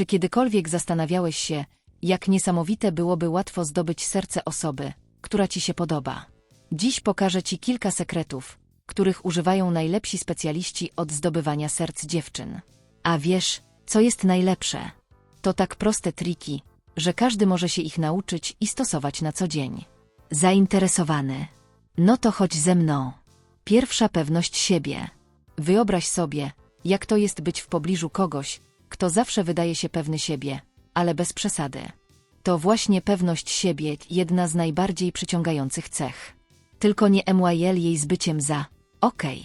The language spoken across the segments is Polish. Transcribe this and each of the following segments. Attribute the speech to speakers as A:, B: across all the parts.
A: Czy kiedykolwiek zastanawiałeś się, jak niesamowite byłoby łatwo zdobyć serce osoby, która ci się podoba? Dziś pokażę ci kilka sekretów, których używają najlepsi specjaliści od zdobywania serc dziewczyn. A wiesz, co jest najlepsze? To tak proste triki, że każdy może się ich nauczyć i stosować na co dzień. Zainteresowany? No to chodź ze mną. Pierwsza pewność siebie. Wyobraź sobie, jak to jest być w pobliżu kogoś, kto zawsze wydaje się pewny siebie, ale bez przesady. To właśnie pewność siebie jedna z najbardziej przyciągających cech. Tylko nie MYL jej z byciem za. Okej.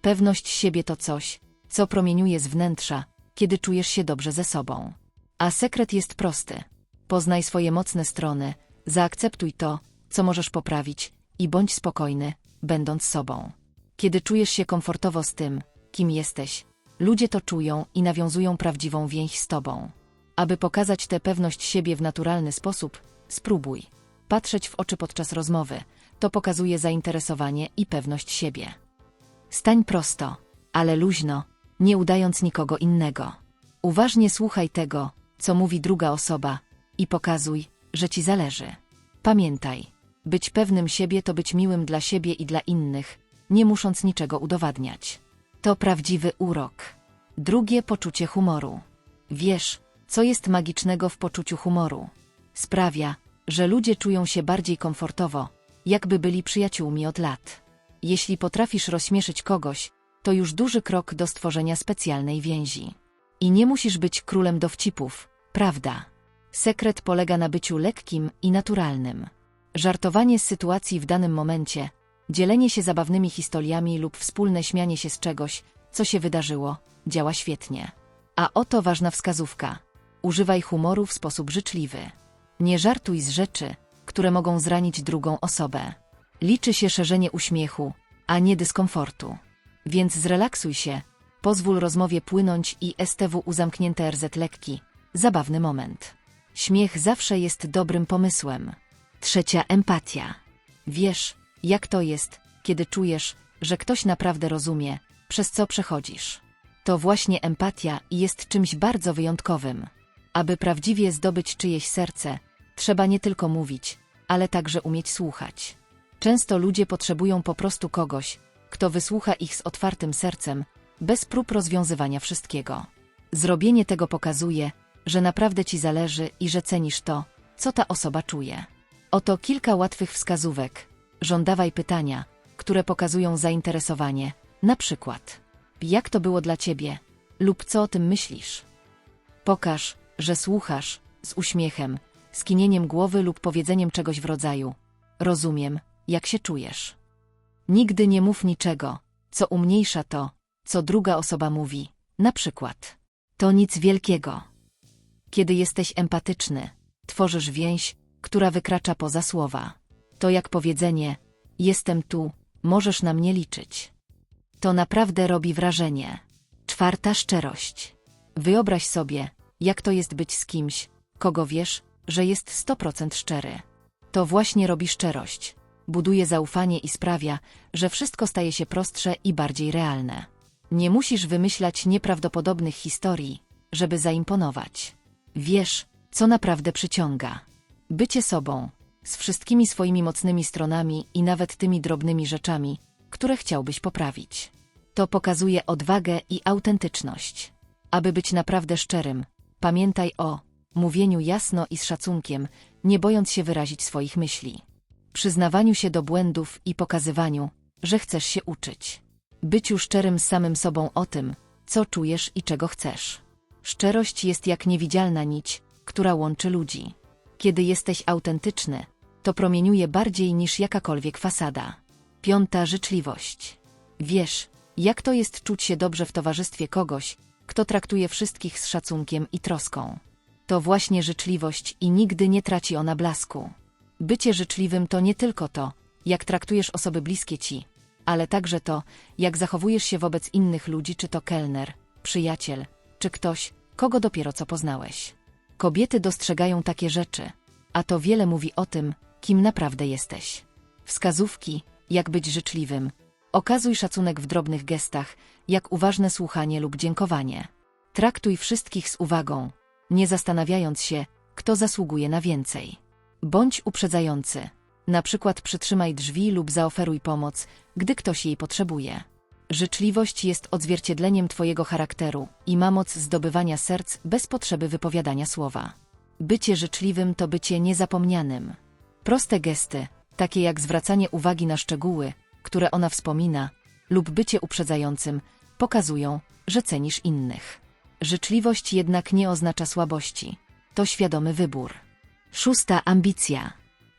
A: Pewność siebie to coś, co promieniuje z wnętrza, kiedy czujesz się dobrze ze sobą. A sekret jest prosty. Poznaj swoje mocne strony, zaakceptuj to, co możesz poprawić i bądź spokojny, będąc sobą. Kiedy czujesz się komfortowo z tym, kim jesteś, ludzie to czują i nawiązują prawdziwą więź z tobą. Aby pokazać tę pewność siebie w naturalny sposób, spróbuj. Patrzeć w oczy podczas rozmowy, to pokazuje zainteresowanie i pewność siebie. Stań prosto, ale luźno, nie udając nikogo innego. Uważnie słuchaj tego, co mówi druga osoba i pokazuj, że ci zależy. Pamiętaj, być pewnym siebie to być miłym dla siebie i dla innych, nie musząc niczego udowadniać. To prawdziwy urok. Drugie poczucie humoru. Wiesz, co jest magicznego w poczuciu humoru? Sprawia, że ludzie czują się bardziej komfortowo, jakby byli przyjaciółmi od lat. Jeśli potrafisz rozśmieszyć kogoś, to już duży krok do stworzenia specjalnej więzi. I nie musisz być królem dowcipów, prawda? Sekret polega na byciu lekkim i naturalnym. Żartowanie z sytuacji w danym momencie, dzielenie się zabawnymi historiami lub wspólne śmianie się z czegoś, co się wydarzyło, działa świetnie. A oto ważna wskazówka. Używaj humoru w sposób życzliwy. Nie żartuj z rzeczy, które mogą zranić drugą osobę. Liczy się szerzenie uśmiechu, a nie dyskomfortu. Więc zrelaksuj się, pozwól rozmowie płynąć i STW uzamknięte RZ lekki, zabawny moment. Śmiech zawsze jest dobrym pomysłem. Trzecia empatia. Wiesz, jak to jest, kiedy czujesz, że ktoś naprawdę rozumie, przez co przechodzisz. To właśnie empatia jest czymś bardzo wyjątkowym. Aby prawdziwie zdobyć czyjeś serce, trzeba nie tylko mówić, ale także umieć słuchać. Często ludzie potrzebują po prostu kogoś, kto wysłucha ich z otwartym sercem, bez prób rozwiązywania wszystkiego. Zrobienie tego pokazuje, że naprawdę ci zależy i że cenisz to, co ta osoba czuje. Oto kilka łatwych wskazówek. Żądawaj pytania, które pokazują zainteresowanie. Na przykład, jak to było dla ciebie? Lub co o tym myślisz? Pokaż, że słuchasz, z uśmiechem, skinieniem głowy lub powiedzeniem czegoś w rodzaju. Rozumiem, jak się czujesz. Nigdy nie mów niczego, co umniejsza to, co druga osoba mówi. Na przykład, to nic wielkiego. Kiedy jesteś empatyczny, tworzysz więź, która wykracza poza słowa. To jak powiedzenie: Jestem tu, możesz na mnie liczyć. To naprawdę robi wrażenie. Czwarta szczerość. Wyobraź sobie, jak to jest być z kimś, kogo wiesz, że jest 100% szczery. To właśnie robi szczerość. Buduje zaufanie i sprawia, że wszystko staje się prostsze i bardziej realne. Nie musisz wymyślać nieprawdopodobnych historii, żeby zaimponować. Wiesz, co naprawdę przyciąga. Bycie sobą, z wszystkimi swoimi mocnymi stronami i nawet tymi drobnymi rzeczami, które chciałbyś poprawić. To pokazuje odwagę i autentyczność. Aby być naprawdę szczerym, pamiętaj o mówieniu jasno i z szacunkiem, nie bojąc się wyrazić swoich myśli. Przyznawaniu się do błędów i pokazywaniu, że chcesz się uczyć. Byciu szczerym z samym sobą o tym, co czujesz i czego chcesz. Szczerość jest jak niewidzialna nić, która łączy ludzi. Kiedy jesteś autentyczny, to promieniuje bardziej niż jakakolwiek fasada. Piąta życzliwość. Wiesz, jak to jest czuć się dobrze w towarzystwie kogoś, kto traktuje wszystkich z szacunkiem i troską. To właśnie życzliwość i nigdy nie traci ona blasku. Bycie życzliwym to nie tylko to, jak traktujesz osoby bliskie ci, ale także to, jak zachowujesz się wobec innych ludzi, czy to kelner, przyjaciel, czy ktoś, kogo dopiero co poznałeś. Kobiety dostrzegają takie rzeczy, a to wiele mówi o tym, kim naprawdę jesteś. Wskazówki, jak być życzliwym. Okazuj szacunek w drobnych gestach, jak uważne słuchanie lub dziękowanie. Traktuj wszystkich z uwagą, nie zastanawiając się, kto zasługuje na więcej. Bądź uprzedzający. Na przykład przytrzymaj drzwi lub zaoferuj pomoc, gdy ktoś jej potrzebuje. Życzliwość jest odzwierciedleniem Twojego charakteru i ma moc zdobywania serc bez potrzeby wypowiadania słowa. Bycie życzliwym to bycie niezapomnianym. Proste gesty, takie jak zwracanie uwagi na szczegóły, które ona wspomina, lub bycie uprzedzającym, pokazują, że cenisz innych. Życzliwość jednak nie oznacza słabości. To świadomy wybór. Szósta ambicja.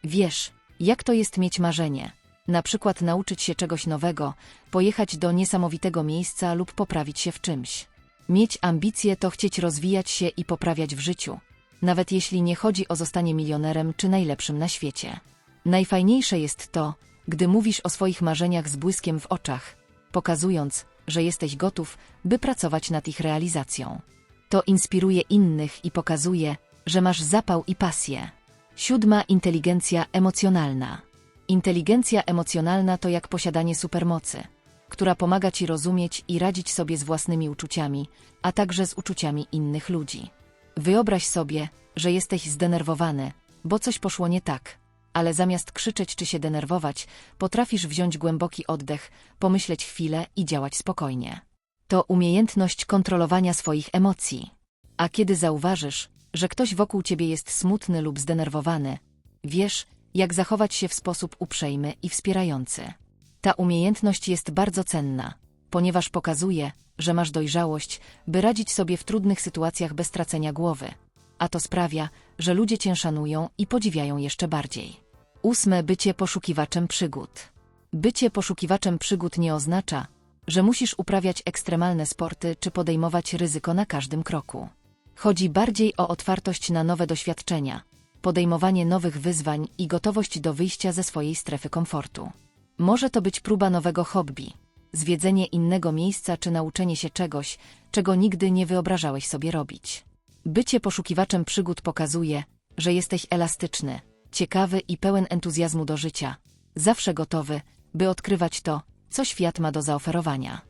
A: Wiesz, jak to jest mieć marzenie. Na przykład nauczyć się czegoś nowego, pojechać do niesamowitego miejsca lub poprawić się w czymś. Mieć ambicje to chcieć rozwijać się i poprawiać w życiu, nawet jeśli nie chodzi o zostanie milionerem czy najlepszym na świecie. Najfajniejsze jest to, gdy mówisz o swoich marzeniach z błyskiem w oczach, pokazując, że jesteś gotów, by pracować nad ich realizacją. To inspiruje innych i pokazuje, że masz zapał i pasję. Siódma inteligencja emocjonalna. Inteligencja emocjonalna to jak posiadanie supermocy, która pomaga ci rozumieć i radzić sobie z własnymi uczuciami, a także z uczuciami innych ludzi. Wyobraź sobie, że jesteś zdenerwowany, bo coś poszło nie tak, ale zamiast krzyczeć czy się denerwować, potrafisz wziąć głęboki oddech, pomyśleć chwilę i działać spokojnie. To umiejętność kontrolowania swoich emocji. A kiedy zauważysz, że ktoś wokół ciebie jest smutny lub zdenerwowany, wiesz, jak zachować się w sposób uprzejmy i wspierający. Ta umiejętność jest bardzo cenna, ponieważ pokazuje, że masz dojrzałość, by radzić sobie w trudnych sytuacjach bez tracenia głowy. A to sprawia, że ludzie cię szanują i podziwiają jeszcze bardziej. Ósme bycie poszukiwaczem przygód. Bycie poszukiwaczem przygód nie oznacza, że musisz uprawiać ekstremalne sporty czy podejmować ryzyko na każdym kroku. Chodzi bardziej o otwartość na nowe doświadczenia, podejmowanie nowych wyzwań i gotowość do wyjścia ze swojej strefy komfortu. Może to być próba nowego hobby, zwiedzenie innego miejsca czy nauczenie się czegoś, czego nigdy nie wyobrażałeś sobie robić. Bycie poszukiwaczem przygód pokazuje, że jesteś elastyczny, ciekawy i pełen entuzjazmu do życia, zawsze gotowy, by odkrywać to, co świat ma do zaoferowania.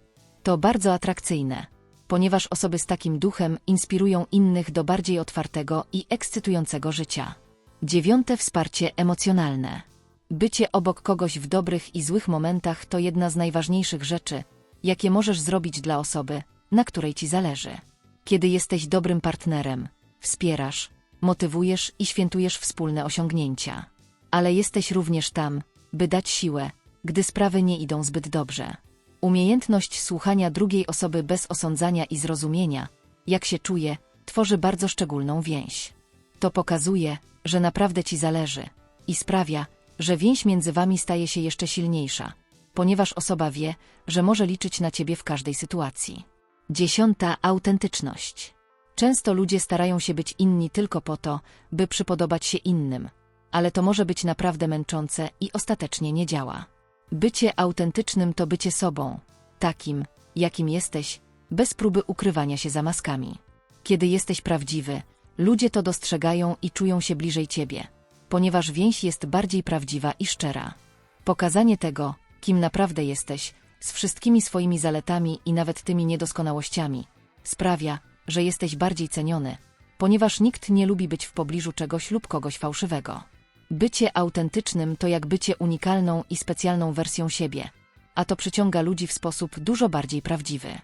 A: To bardzo atrakcyjne, ponieważ osoby z takim duchem inspirują innych do bardziej otwartego i ekscytującego życia. Dziewiąte wsparcie emocjonalne. Bycie obok kogoś w dobrych i złych momentach to jedna z najważniejszych rzeczy, jakie możesz zrobić dla osoby, na której ci zależy. Kiedy jesteś dobrym partnerem, wspierasz, motywujesz i świętujesz wspólne osiągnięcia. Ale jesteś również tam, by dać siłę, gdy sprawy nie idą zbyt dobrze. Umiejętność słuchania drugiej osoby bez osądzania i zrozumienia, jak się czuje, tworzy bardzo szczególną więź. To pokazuje, że naprawdę ci zależy i sprawia, że więź między wami staje się jeszcze silniejsza, ponieważ osoba wie, że może liczyć na ciebie w każdej sytuacji. Dziesiąta autentyczność. Często ludzie starają się być inni tylko po to, by przypodobać się innym, ale to może być naprawdę męczące i ostatecznie nie działa. Bycie autentycznym to bycie sobą, takim, jakim jesteś, bez próby ukrywania się za maskami. Kiedy jesteś prawdziwy, ludzie to dostrzegają i czują się bliżej ciebie, ponieważ więź jest bardziej prawdziwa i szczera. Pokazanie tego, kim naprawdę jesteś, z wszystkimi swoimi zaletami i nawet tymi niedoskonałościami, sprawia, że jesteś bardziej ceniony, ponieważ nikt nie lubi być w pobliżu czegoś lub kogoś fałszywego. Bycie autentycznym to jak bycie unikalną i specjalną wersją siebie, a to przyciąga ludzi w sposób dużo bardziej prawdziwy.